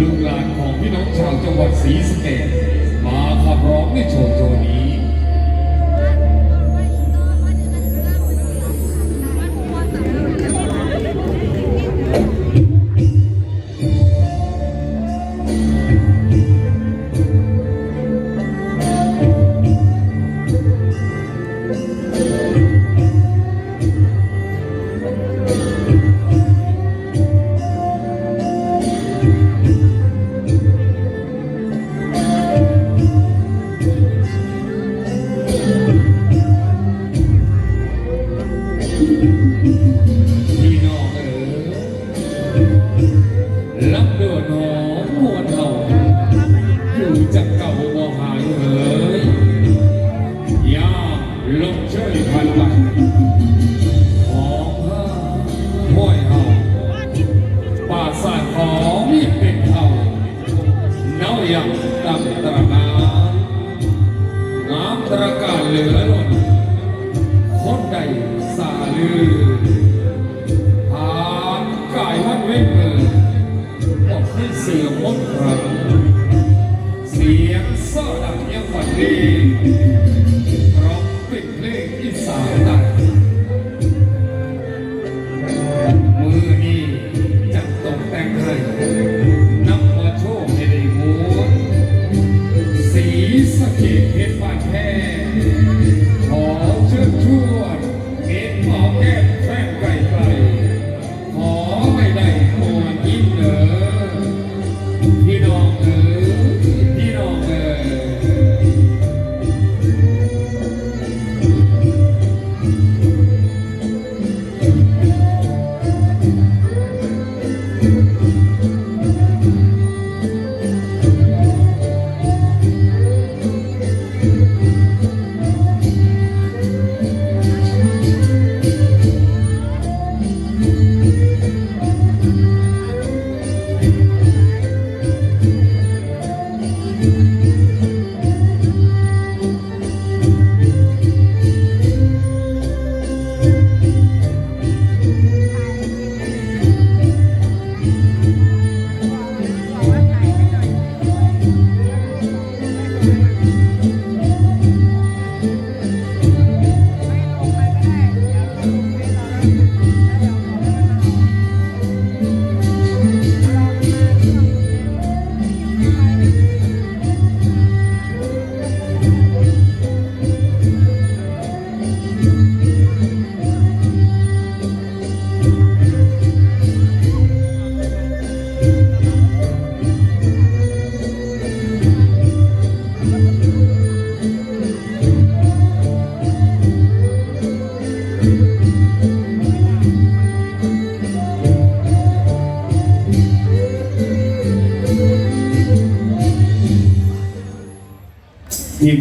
ลุงหลานของพี่น้องชาวจังหวัดศรีสะเกษมาขับร้องในโชว์โชว์นี้ เสียงโซ่ดังยังหวัดดี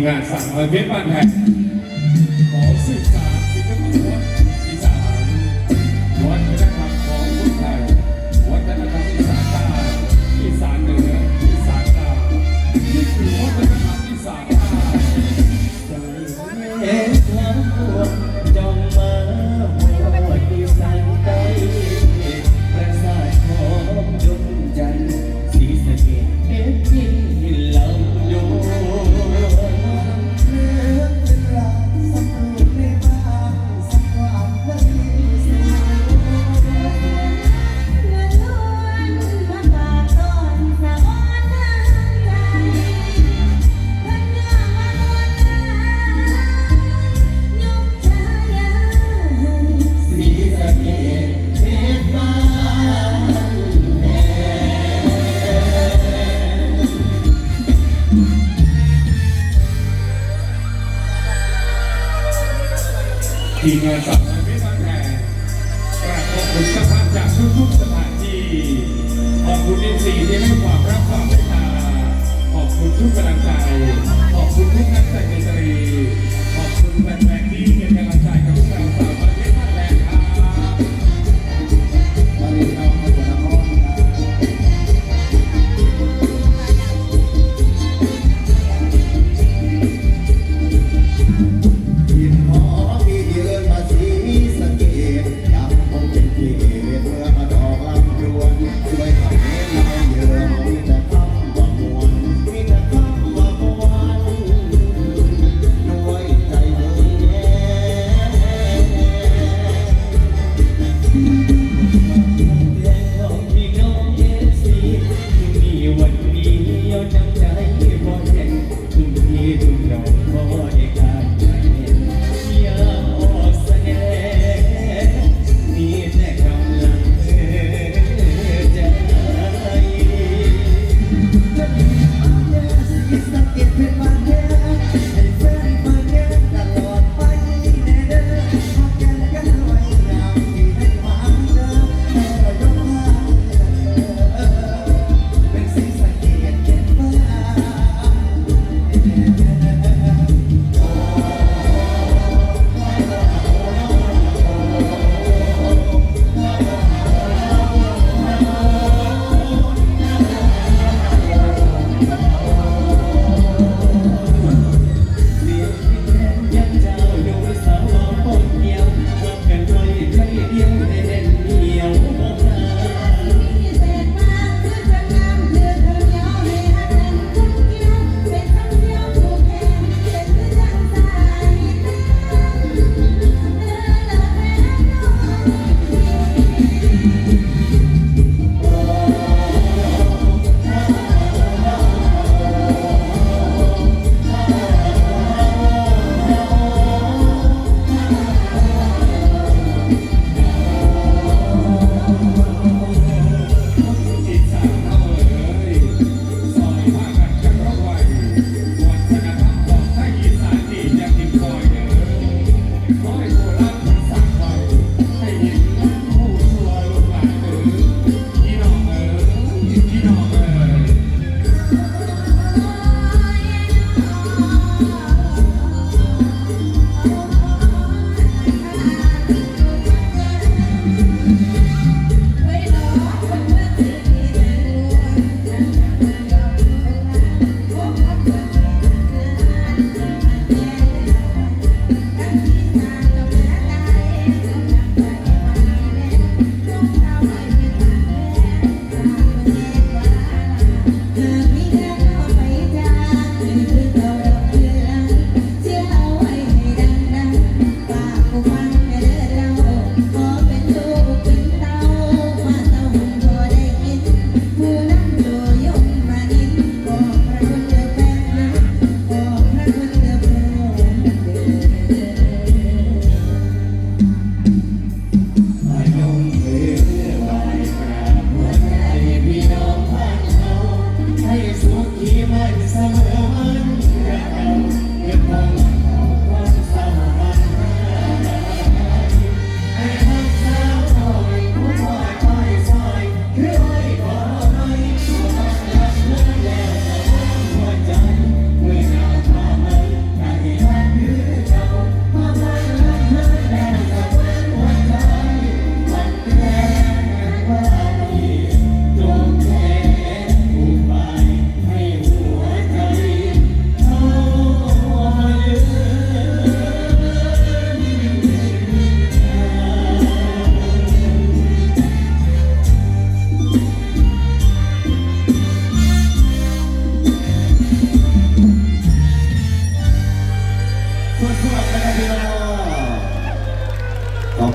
งานสั่งเลยเพชรบ้านแพง ทีมงานกับ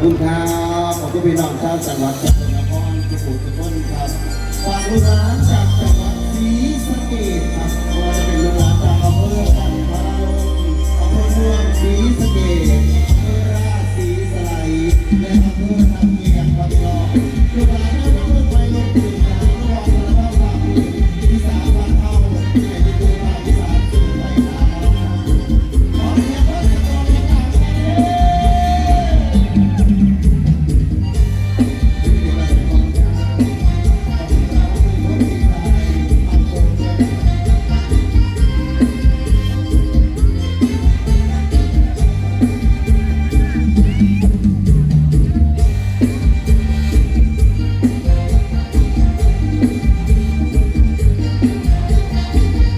คุณครับ ขอบคุณพี่น้องชาวจังหวัดจันทบุรีทุกคนทุกคนครับฝากลูกานจากจังหวัดศรีสะเกดครับก็จะเป็นลูกหลาจากอำเภอสันพาลมอำเภอเมืองศรีสะเกดเอราชศรีสไลและ